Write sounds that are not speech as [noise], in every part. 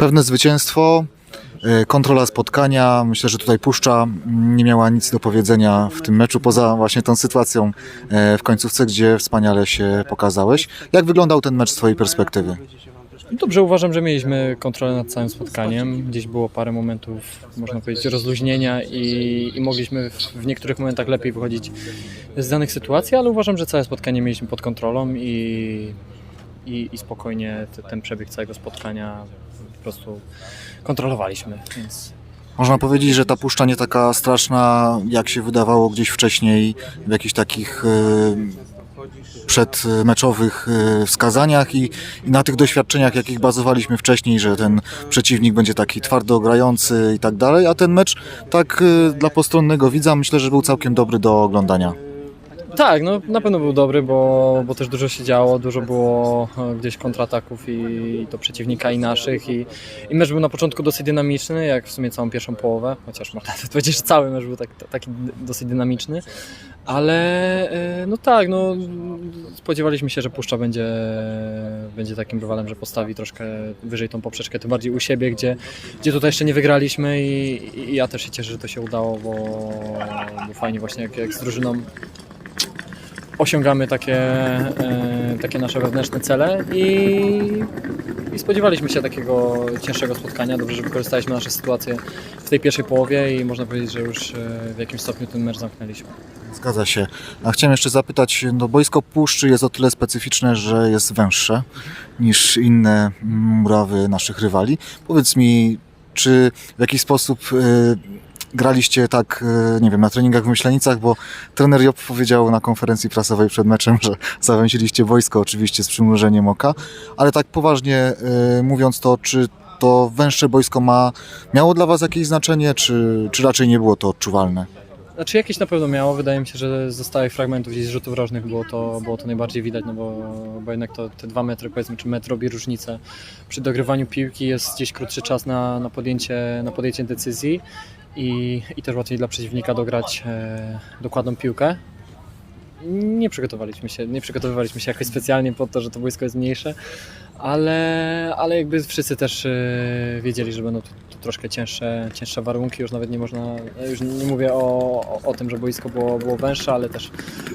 Pewne zwycięstwo, e, kontrola spotkania. Myślę, że tutaj Puszcza mm, nie miała nic do powiedzenia w tym meczu, poza właśnie tą sytuacją e, w końcówce, gdzie wspaniale się pokazałeś. Jak wyglądał ten mecz z Twojej perspektywy? Dobrze, uważam, że mieliśmy kontrolę nad całym spotkaniem. Gdzieś było parę momentów, można powiedzieć, rozluźnienia i, i mogliśmy w, w niektórych momentach lepiej wychodzić z danych sytuacji, ale uważam, że całe spotkanie mieliśmy pod kontrolą i, i, i spokojnie te, ten przebieg całego spotkania po prostu kontrolowaliśmy. Więc Można powiedzieć, że ta Puszcza nie taka straszna, jak się wydawało gdzieś wcześniej w jakichś takich e, przedmeczowych e, wskazaniach i, i na tych doświadczeniach, jakich bazowaliśmy wcześniej, że ten przeciwnik będzie taki twardo grający i tak dalej, a ten mecz tak e, dla postronnego widza myślę, że był całkiem dobry do oglądania. Tak, no na pewno był dobry, bo, bo też dużo się działo, dużo było e, gdzieś kontrataków i, i do przeciwnika i naszych i, i mecz był na początku dosyć dynamiczny, jak w sumie całą pierwszą połowę, chociaż można [laughs] powiedzieć, że cały mecz był tak, taki dosyć dynamiczny, ale e, no tak, no spodziewaliśmy się, że Puszcza będzie, będzie takim rywalem, że postawi troszkę wyżej tą poprzeczkę, tym bardziej u siebie, gdzie, gdzie tutaj jeszcze nie wygraliśmy i, i ja też się cieszę, że to się udało, bo, bo fajnie właśnie jak, jak z drużyną osiągamy takie, e, takie nasze wewnętrzne cele i, i spodziewaliśmy się takiego cięższego spotkania. Dobrze, że wykorzystaliśmy nasze sytuacje w tej pierwszej połowie i można powiedzieć, że już e, w jakimś stopniu ten mecz zamknęliśmy. Zgadza się. A chciałem jeszcze zapytać, no boisko Puszczy jest o tyle specyficzne, że jest węższe niż inne murawy naszych rywali. Powiedz mi, czy w jakiś sposób e, graliście tak, e, nie wiem, na treningach w Myślenicach, bo trener Job powiedział na konferencji prasowej przed meczem, że [laughs] zawęziliście wojsko oczywiście z przymrużeniem oka, ale tak poważnie e, mówiąc to, czy to węższe boisko ma, miało dla Was jakieś znaczenie, czy, czy raczej nie było to odczuwalne? Znaczy jakieś na pewno miało, wydaje mi się, że z stałych fragmentów gdzieś z rzutów rożnych było to, było to najbardziej widać, no bo, bo jednak to, te dwa metry powiedzmy, czy metr robi różnicę. Przy dogrywaniu piłki jest gdzieś krótszy czas na, na, podjęcie, na podjęcie decyzji i, i też łatwiej dla przeciwnika dograć e, dokładną piłkę. Nie przygotowaliśmy się, nie przygotowywaliśmy się jakoś specjalnie po to, że to boisko jest mniejsze, ale, ale jakby wszyscy też e, wiedzieli, że będą tu, tu troszkę cięższe, cięższe warunki, już nawet nie można, już nie mówię o, o, o tym, że boisko było, było węższe, ale też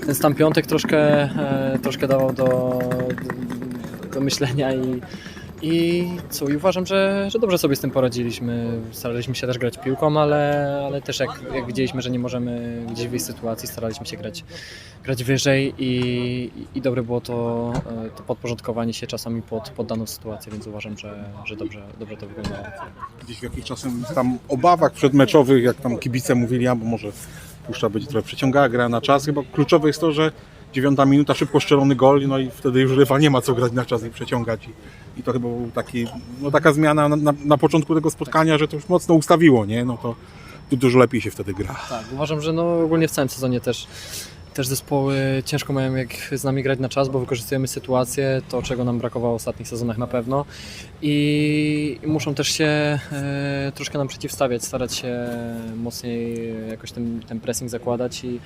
ten stan piątek troszkę, e, troszkę dawał do, do, do myślenia i, i co, i uważam, że, że dobrze sobie z tym poradziliśmy. Staraliśmy się też grać piłką, ale, ale też jak, jak widzieliśmy, że nie możemy gdzieś wyjść z sytuacji, staraliśmy się grać, grać wyżej i, i dobre było to, e, to podporządkowanie się czasami pod, pod daną sytuację, więc uważam, że, że dobrze, dobrze to wyglądało. gdzieś w jakichś czasem tam obawach przedmeczowych, jak tam kibice mówili, a bo może Puszcza będzie trochę przeciągała gra na czas. Chyba kluczowe jest to, że dziewiąta minuta, szybko strzelony gol, no i wtedy już rywal nie ma co grać na czas i przeciągać. I, i to chyba był taki, no taka zmiana na, na, na początku tego spotkania, że to już mocno ustawiło, nie? No to tu dużo lepiej się wtedy gra. Tak, uważam, że no ogólnie w całym sezonie też, też zespoły ciężko mają jak z nami grać na czas, bo wykorzystujemy sytuację, to czego nam brakowało w ostatnich sezonach na pewno i i muszą też się e, troszkę nam przeciwstawiać, starać się mocniej jakoś ten, ten pressing zakładać i,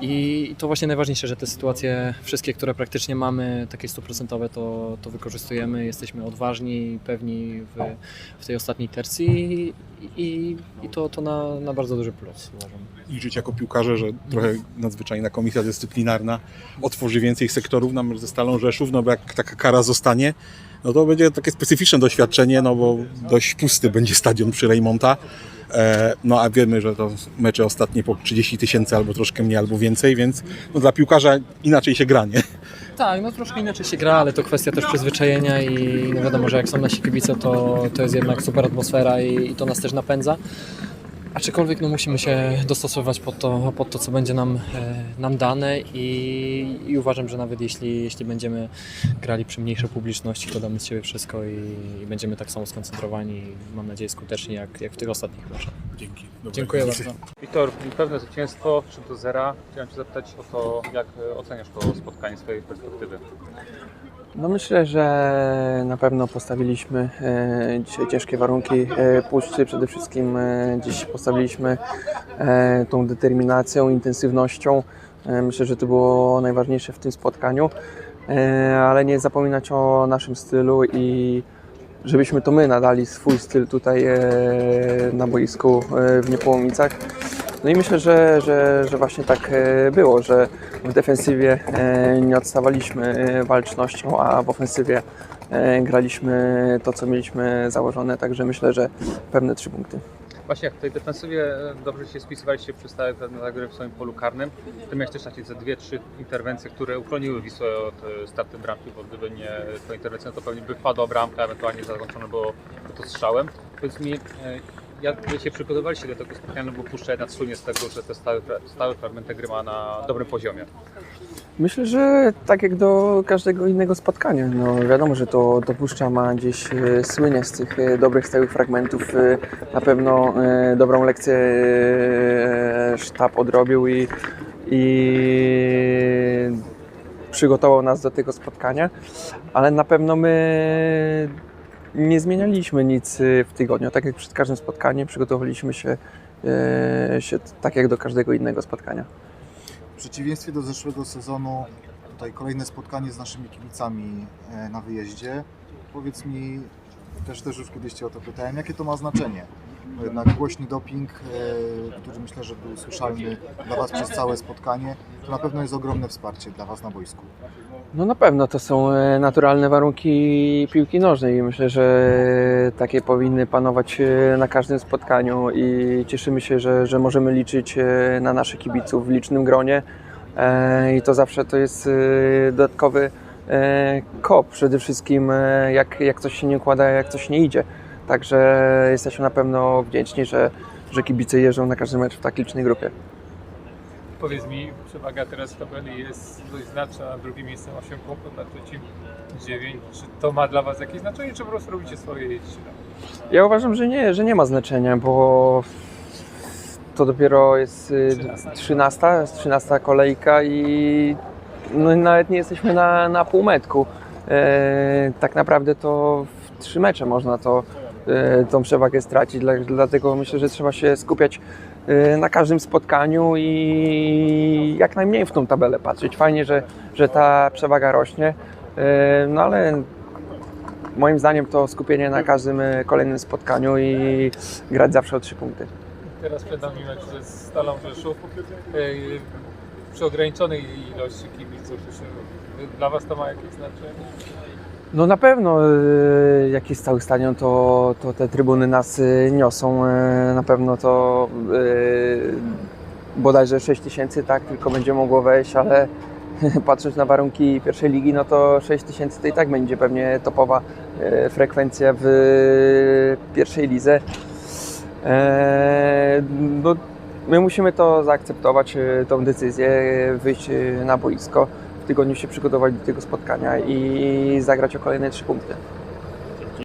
i to właśnie najważniejsze, że te sytuacje wszystkie, które praktycznie mamy, takie stuprocentowe, to, to wykorzystujemy, jesteśmy odważni pewni w, w tej ostatniej tercji i, i, to, to na, na bardzo duży plus uważam. liczyć jako piłkarze, że trochę nadzwyczajna komisja dyscyplinarna otworzy więcej sektorów na mecz ze Stalą Rzeszów, no bo jak taka kara zostanie, no to będzie takie specyficzne doświadczenie, no bo dość pusty będzie stadion przy Rejmonta. E, no a wiemy, że to mecze ostatnie po 30 tysięcy albo troszkę mniej, albo więcej, więc no, dla piłkarza inaczej się gra, nie? Tak, no troszkę inaczej się gra, ale to kwestia też przyzwyczajenia i no wiadomo, że jak są nasi kibice, to, to jest jednak super atmosfera i, i to nas też napędza. Aczkolwiek no, musimy się dostosowywać pod to, pod to co będzie nam, e, nam dane i, i uważam, że nawet jeśli, jeśli będziemy grali przy mniejszej publiczności, to damy z siebie wszystko i, i będziemy tak samo skoncentrowani, mam nadzieję skuteczni jak, jak w tych ostatnich meczach. Dzięki. Dobra. Dziękuję bardzo. Wiktor, pewne zwycięstwo 3 do 0. Chciałem Cię zapytać o to, jak e, oceniasz to spotkanie z Twojej perspektywy. No myślę, że na pewno postawiliśmy e, dzisiaj ciężkie warunki e, puszczy. Przede wszystkim e, dziś postawiliśmy tą determinacją, intensywnością. Myślę, że to było najważniejsze w tym spotkaniu, ale nie zapominać o naszym stylu i żebyśmy to my nadali swój styl tutaj na boisku w Niepołomicach. No i myślę, że, że, że właśnie tak e, było, że w defensywie e, nie odstawaliśmy e, walcznością, a w ofensywie graliśmy to, co mieliśmy założone, także myślę, że pewne trzy punkty. Właśnie jak w tej defensywie dobrze się spisywaliście przy stałej gry w swoim polu karnym, to miałeś też takie ze dwie, trzy interwencje, które uchroniły Wisłę od startu bramki, bo gdyby nie ta interwencja, to pewnie by wpadła bramka, ewentualnie zakończone było to strzałem. Powiedz mi, jak wy się przygotowaliście do tego spotkania, no bo puszcza jednak słynie z tego, że te stałe, stałe fragmenty gry ma na dobrym poziomie. Myślę, że tak jak do każdego innego spotkania. No, wiadomo, że to dopuszcza ma gdzieś e, słynie z tych e, dobrych stałych fragmentów. E, na pewno dobrą lekcję sztab odrobił i, i przygotował nas do tego spotkania, ale na pewno my nie zmienialiśmy nic e, w tygodniu. Tak jak przed każdym spotkaniem przygotowaliśmy się, e, się tak jak do każdego innego spotkania. W przeciwieństwie do zeszłego sezonu, tutaj kolejne spotkanie z naszymi kibicami e, na wyjeździe. Powiedz mi, też, też już kiedyś Cię o to pytałem, jakie to ma znaczenie? Bo jednak głośny doping, e, który myślę, że był słyszalny dla Was przez całe spotkanie, to na pewno jest ogromne wsparcie dla Was na boisku. No na pewno to są e, naturalne warunki piłki nożnej i myślę, że takie powinny panować e, na każdym spotkaniu i cieszymy się, że, że możemy liczyć e, na naszych kibiców w licznym gronie i to zawsze to jest dodatkowy kop przede wszystkim jak, jak coś się nie układa, jak coś nie idzie. Także jesteśmy na pewno wdzięczni, że, że kibice jeżdżą na każdy mecz w tak licznej grupie. Powiedz mi, przewaga teraz w tabeli jest dość znaczna, na drugim miejscu 8 punktów, na trzecim 9. Czy to ma dla Was jakieś znaczenie, czy po prostu robicie swoje i jedziecie? Ja uważam, że nie, że nie ma znaczenia, bo to dopiero jest y, 13, jest 13 kolejka i no, nawet nie jesteśmy na, na półmetku. E, tak naprawdę to w trzy mecze można to, tą przewagę stracić, dla, dlatego myślę, że trzeba się skupiać e, na każdym spotkaniu i jak najmniej w tą tabelę patrzeć. Fajnie, że, że ta przewaga rośnie, e, no ale moim zdaniem to skupienie na każdym kolejnym spotkaniu i grać zawsze o trzy punkty. Teraz przed nami mecz ze Stalą Rzeszów. Przy ograniczonej ilości kibiców, dla Was to ma jakieś znaczenie? No na pewno, e, jak jest cały stadion, to, to te trybuny nas e, niosą. E, Na pewno to bodajże 6 tysięcy, tak, tylko będzie mogło wejść, ale [laughs] patrząc na warunki pierwszej ligi, no to 6 tysięcy to i tak będzie pewnie topowa frekwencja w pierwszej lidze. No, my musimy to zaakceptować, tą decyzję, wyjść na boisko, tygodniu się przygotować do tego spotkania i zagrać o kolejne trzy punkty.